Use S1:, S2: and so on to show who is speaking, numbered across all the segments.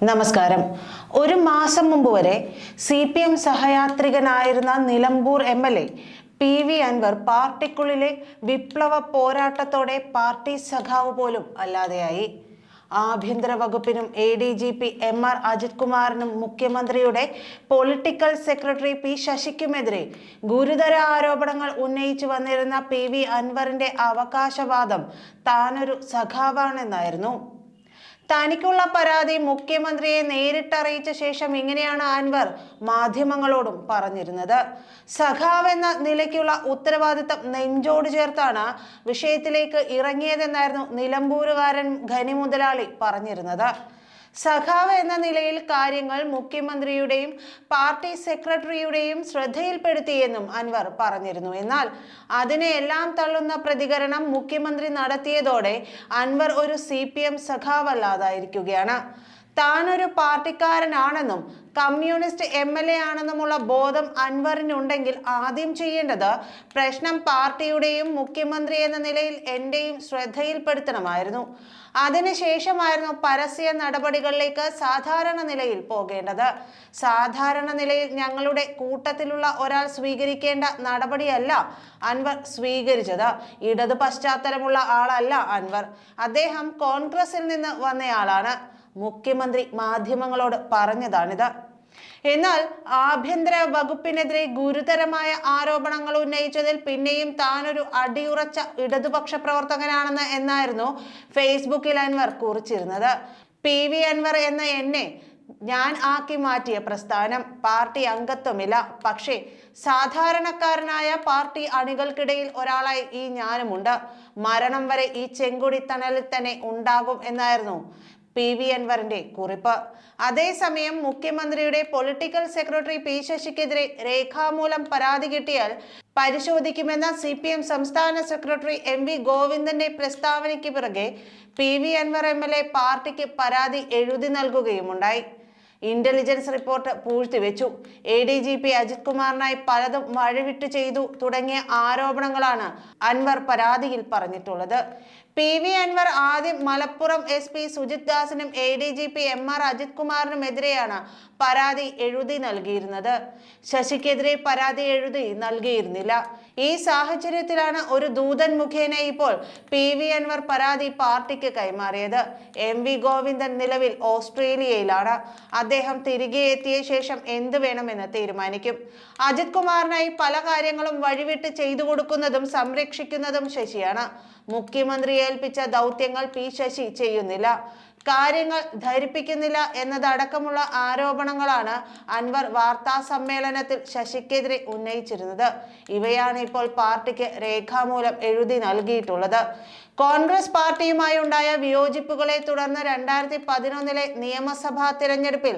S1: നമസ്കാരം. ഒരു മാസം മുമ്പ് വരെ C P M സഹയാത്രികനായിരുന്ന Nilambur M L A P V Anvar പാർട്ടിക്കുള്ളിലെ വിപ്ലവ പോരാട്ടത്തോടെ പാർട്ടി സഖാവ് പോലും അല്ലാതെയായി. ആഭ്യന്തര വകുപ്പിനും A D G P M R Ajith കുമാറിനും മുഖ്യമന്ത്രിയുടെ പൊളിറ്റിക്കൽ സെക്രട്ടറി പി ശശിക്കുമെതിരെ ഗുരുതര ആരോപണങ്ങൾ ഉന്നയിച്ചു വന്നിരുന്ന പി വി അൻവറിന്റെ അവകാശവാദം താനൊരു സഖാവാണെന്നായിരുന്നു. തനിക്കുള്ള പരാതി മുഖ്യമന്ത്രിയെ നേരിട്ടറിയിച്ച ശേഷം ഇങ്ങനെയാണ് അൻവർ മാധ്യമങ്ങളോടും പറഞ്ഞിരുന്നത്. സഖാവ് എന്ന നിലയ്ക്കുള്ള ഉത്തരവാദിത്തം നെഞ്ചോട് ചേർത്താണ് വിഷയത്തിലേക്ക് ഇറങ്ങിയതെന്നായിരുന്നു നിലമ്പൂരുകാരൻ ഖനി മുതലാളി പറഞ്ഞിരുന്നത്. സഖാവ് എന്ന നിലയിൽ കാര്യങ്ങൾ മുഖ്യമന്ത്രിയുടെയും പാർട്ടി സെക്രട്ടറിയുടെയും ശ്രദ്ധയിൽപ്പെടുത്തിയെന്നും അൻവർ പറഞ്ഞിരുന്നു. എന്നാൽ അതിനെയെല്ലാം തള്ളുന്ന പ്രതികരണം മുഖ്യമന്ത്രി നടത്തിയതോടെ അൻവർ ഒരു സി പി എം സഖാവല്ലാതായിരിക്കുകയാണ്. താനൊരു പാർട്ടിക്കാരനാണെന്നും കമ്മ്യൂണിസ്റ്റ് എം എൽ എ ആണെന്നുമുള്ള ബോധം അൻവറിനുണ്ടെങ്കിൽ ആദ്യം ചെയ്യേണ്ടത് പ്രശ്നം പാർട്ടിയുടെയും മുഖ്യമന്ത്രി എന്ന നിലയിൽ എന്റെയും ശ്രദ്ധയിൽപ്പെടുത്തണമായിരുന്നു. അതിനുശേഷമായിരുന്നു പരസ്യ നടപടികളിലേക്ക് സാധാരണ നിലയിൽ പോകേണ്ടത്. സാധാരണ നിലയിൽ ഞങ്ങളുടെ കൂട്ടത്തിലുള്ള ഒരാൾ സ്വീകരിക്കേണ്ട നടപടിയല്ല അൻവർ സ്വീകരിച്ചത്. ഇടത് പശ്ചാത്തലമുള്ള ആളല്ല അൻവർ. അദ്ദേഹം കോൺഗ്രസിൽ നിന്ന് വന്നയാളാണ്. മുഖ്യമന്ത്രി മാധ്യമങ്ങളോട് പറഞ്ഞതാണിത്. എന്നാൽ ആഭ്യന്തര വകുപ്പിനെതിരെ ഗുരുതരമായ ആരോപണങ്ങൾ ഉന്നയിച്ചതിൽ പിന്നെയും താനൊരു അടിയുറച്ച ഇടതുപക്ഷ പ്രവർത്തകനാണെന്ന് എന്നായിരുന്നു ഫേസ്ബുക്കിൽ അൻവർ കുറിച്ചിരുന്നത്. പി വി അൻവർ എന്ന എന്നെ ഞാൻ ആക്കി മാറ്റിയ പ്രസ്ഥാനം. പാർട്ടി അംഗത്വമില്ല. പക്ഷേ സാധാരണക്കാരനായ പാർട്ടി അണികൾക്കിടയിൽ ഒരാളായി ഈ ഞാനുമുണ്ട്. മരണം വരെ ഈ ചെങ്കുടി തണലിൽ തന്നെ ഉണ്ടാകും എന്നായിരുന്നു പി വി അൻവറിന്റെ കുറിപ്പ്. അതേസമയം മുഖ്യമന്ത്രിയുടെ പൊളിറ്റിക്കൽ സെക്രട്ടറി പി ശശിക്കെതിരെ രേഖാമൂലം പരാതി കിട്ടിയാൽ പരിശോധിക്കുമെന്ന സി പി എം സംസ്ഥാന സെക്രട്ടറി എം വി ഗോവിന്ദന്റെ പ്രസ്താവനയ്ക്ക് പിറകെ P V Anvar M L A പാർട്ടിക്ക് പരാതി എഴുതി നൽകുകയുമുണ്ടായി. Intelligence report പൂഴ്ത്തിവെച്ചു A D G P Ajith കുമാറിനായി പലതും വഴിവിട്ട് ചെയ്തു തുടങ്ങിയ ആരോപണങ്ങളാണ് അൻവർ പരാതിയിൽ പറഞ്ഞിട്ടുള്ളത്. പി വി അൻവർ ആദ്യം Malappuram S P Sujith ദാസിനും A D G P M R Ajith കുമാറിനുമെതിരെയാണ് പരാതി എഴുതി നൽകിയിരുന്നത്. ശശിക്കെതിരെ പരാതി എഴുതി നൽകിയിരുന്നില്ല. ഈ സാഹചര്യത്തിലാണ് ഒരു ദൂതൻ മുഖേന ഇപ്പോൾ പി വി അൻവർ പരാതി പാർട്ടിക്ക് കൈമാറിയത്. എം വി ഗോവിന്ദൻ നിലവിൽ ഓസ്ട്രേലിയയിലാണ്. അദ്ദേഹം തിരികെ എത്തിയ ശേഷം എന്ത് വേണമെന്ന് തീരുമാനിക്കും. അജിത് കുമാറിനായി പല കാര്യങ്ങളും വഴിവിട്ട് ചെയ്തു കൊടുക്കുന്നതും സംരക്ഷിക്കുന്നതും ശശിയാണ്. മുഖ്യമന്ത്രി ഏൽപ്പിച്ച ദൗത്യങ്ങൾ പി ശശി ചെയ്യുന്നില്ല. കാര്യങ്ങൾ ധരിപ്പിക്കുന്നില്ല എന്നതടക്കമുള്ള ആരോപണങ്ങളാണ് അൻവർ വാർത്താ സമ്മേളനത്തിൽ ശശിക്കെതിരെ ഉന്നയിച്ചിരുന്നത്. ഇവയാണ് ഇപ്പോൾ പാർട്ടിക്ക് രേഖാമൂലം എഴുതി നൽകിയിട്ടുള്ളത്. കോൺഗ്രസ് പാർട്ടിയുമായി ഉണ്ടായ വിയോജിപ്പുകളെ തുടർന്ന് രണ്ടായിരത്തി പതിനൊന്നിലെ നിയമസഭാ തിരഞ്ഞെടുപ്പിൽ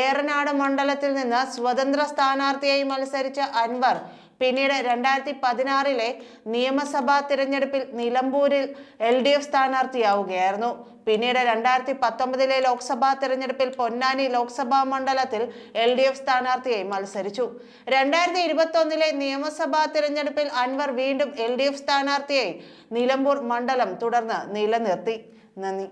S1: ഏറനാട് മണ്ഡലത്തിൽ നിന്ന് സ്വതന്ത്ര സ്ഥാനാർത്ഥിയായി മത്സരിച്ച അൻവർ പിന്നീട് രണ്ടായിരത്തി പതിനാറിലെ നിയമസഭാ തിരഞ്ഞെടുപ്പിൽ നിലമ്പൂരിൽ എൽ ഡി എഫ് സ്ഥാനാർത്ഥിയാവുകയായിരുന്നു. പിന്നീട് രണ്ടായിരത്തി പത്തൊമ്പതിലെ ലോക്സഭാ തിരഞ്ഞെടുപ്പിൽ പൊന്നാനി ലോക്സഭാ മണ്ഡലത്തിൽ എൽ ഡി എഫ് സ്ഥാനാർത്ഥിയായി മത്സരിച്ചു. രണ്ടായിരത്തി ഇരുപത്തി ഒന്നിലെ നിയമസഭാ തിരഞ്ഞെടുപ്പിൽ അൻവർ വീണ്ടും എൽ ഡി എഫ് സ്ഥാനാർത്ഥിയായി നിലമ്പൂർ മണ്ഡലം തുടർന്ന് നിലനിർത്തി. നന്ദി.